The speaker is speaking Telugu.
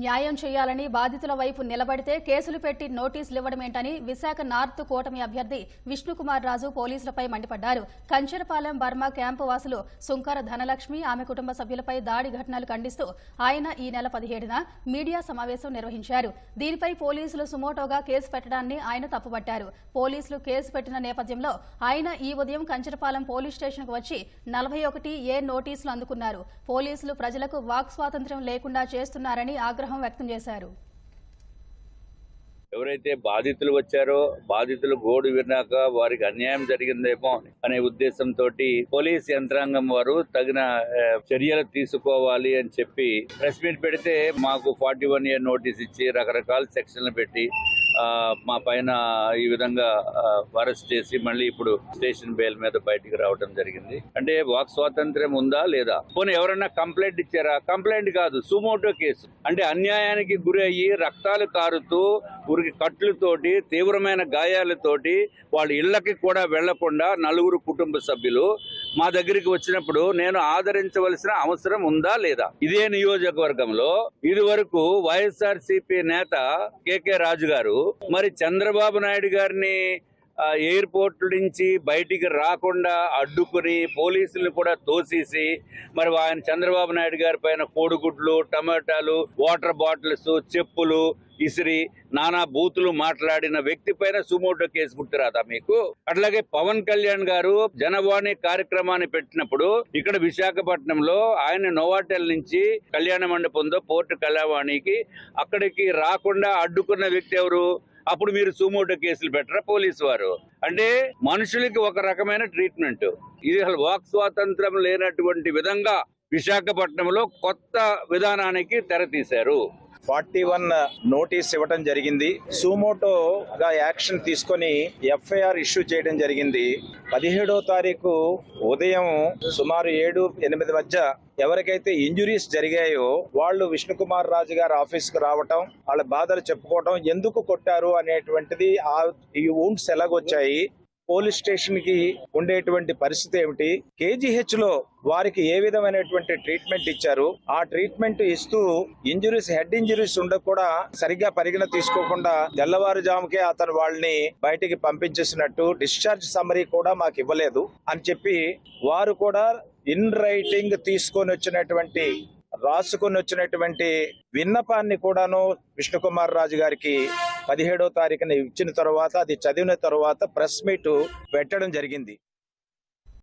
న్యాయం చేయాలని బాధితుల వైపు నిలబడితే కేసులు పెట్టి నోటీసులు ఇవ్వడమేంటని విశాఖ నార్త్ కూటమి అభ్యర్థి విష్ణుకుమార్ రాజు పోలీసులపై మండిపడ్డారు. కంచరపాలెం బర్మా క్యాంపు వాసులు సుంకర ధనలక్ష్మి ఆమె కుటుంబ సభ్యులపై దాడి ఘటనలు ఖండిస్తూ ఆయన ఈ నెల పదిహేడున మీడియా సమావేశం నిర్వహించారు. దీనిపై పోలీసులు సుమోటోగా కేసు పెట్టడాన్ని ఆయన తప్పుపట్టారు. పోలీసులు కేసు పెట్టిన నేపథ్యంలో ఆయన ఈ ఉదయం కంచరపాలెం పోలీస్ స్టేషన్కు వచ్చి నలభై ఒకటి ఏ నోటీసులు అందుకున్నారు. పోలీసులు ప్రజలకు వాక్ స్వాతంత్ర్యం లేకుండా చేస్తున్నారని ఆగ్రహం వ్యక్తం చేశారు. ఎవరైతే బాధితులు వచ్చారో బాధితులు గోడు విన్నాక వారికి అన్యాయం జరిగిందేమో అనే ఉద్దేశంతో పోలీస్ యంత్రాంగం వారు తగిన చర్యలు తీసుకోవాలి అని చెప్పి ప్రెస్ మీట్ పెడితే మాకు ఫార్టీ వన్ ఇయర్ నోటీస్ ఇచ్చి రకరకాల సెక్షన్లు పెట్టి మా పైన ఈ విధంగా అరెస్ట్ చేసి మళ్ళీ ఇప్పుడు స్టేషన్ బెయిల్ మీద బయటికి రావడం జరిగింది. అంటే వాక్ స్వాతంత్ర్యం ఉందా లేదా? పోనీ ఎవరన్నా కంప్లైంట్ ఇచ్చారా? కంప్లైంట్ కాదు సుమోటో కేసు. అంటే అన్యాయానికి గురి అయ్యి రక్తాలు కారుతూ ఊరికి కట్లతోటి తీవ్రమైన గాయాలతోటి వాళ్ళ ఇళ్ళకి కూడా వెళ్ళకుండా నలుగురు కుటుంబ సభ్యులు మా దగ్గరికి వచ్చినప్పుడు నేను ఆదరించవలసిన అవసరం ఉందా లేదా? ఇదే నియోజకవర్గంలో ఇది వరకు వైఎస్ఆర్ నేత కేకే రాజు గారు మరి చంద్రబాబు నాయుడు గారిని ఎయిర్పోర్ట్ నుంచి బయటికి రాకుండా అడ్డుకుని పోలీసులు కూడా తోసేసి మరి ఆయన చంద్రబాబు నాయుడు గారి పైన కోడిగుడ్లు టమాటాలు వాటర్ బాటిల్స్ చెప్పులు ఇసిరి నానా బూతులు మాట్లాడిన వ్యక్తి పైన సుమోటో కేసు గుర్తురాదా మీకు? అట్లాగే పవన్ కళ్యాణ్ గారు జనవాణి కార్యక్రమాన్ని పెట్టినప్పుడు ఇక్కడ విశాఖపట్నంలో ఆయన నోవాటెల్ నుంచి కళ్యాణ మండపంలో పోర్టు కళ్యాణవాణికి అక్కడికి రాకుండా అడ్డుకున్న వ్యక్తి ఎవరు? అప్పుడు మీరు సుమోటో కేసులు పెట్టరా పోలీసు వారు? అంటే మనుషులకి ఒక రకమైన ట్రీట్మెంట్. ఇది అసలు వాక్ స్వాతంత్రం లేనటువంటి విధంగా విశాఖపట్నంలో కొత్త విధానానికి తెరతీశారు. ఫార్టీ వన్ నోటీస్ ఇవ్వడం జరిగింది. సుమోటోగా యాక్షన్ తీసుకొని ఎఫ్ఐఆర్ ఇష్యూ చేయడం జరిగింది. పదిహేడో తారీఖు ఉదయం సుమారు ఏడు ఎనిమిది మధ్య ఎవరికైతే ఇంజురీస్ జరిగాయో వాళ్ళు విష్ణుకుమార్ రాజు గారి ఆఫీస్కు రావటం వాళ్ళ బాధలు చెప్పుకోవటం ఎందుకు కొట్టారు అనేటువంటిది ఆ ఈ ఊండ్స్ ఎలాగొచ్చాయి పోలీస్ స్టేషన్కి ఉండేటువంటి పరిస్థితి ఏమిటి? కేజీహెచ్లో వారికి ఏ విధమైనటువంటి ట్రీట్మెంట్ ఇచ్చారు? ఆ ట్రీట్మెంట్ ఇస్తూ ఇంజురీస్ హెడ్ ఇంజురీస్ ఉండ కూడా సరిగ్గా పరిగణ తీసుకోకుండా తెల్లవారుజాముకే అతను వాళ్ళని బయటికి పంపించేసినట్టు డిశ్చార్జ్ సమరీ కూడా మాకు ఇవ్వలేదు అని చెప్పి వారు కూడా ఇన్ రైటింగ్ తీసుకొని వచ్చినటువంటి రాసుకొని వచ్చినటువంటి విన్నపాన్ని కూడాను విష్ణుకుమార్ రాజు గారికి పదిహేడో తారీఖున ఇచ్చిన తర్వాత అది చదివిన తర్వాత ప్రెస్ మీట్ పెట్టడం జరిగింది.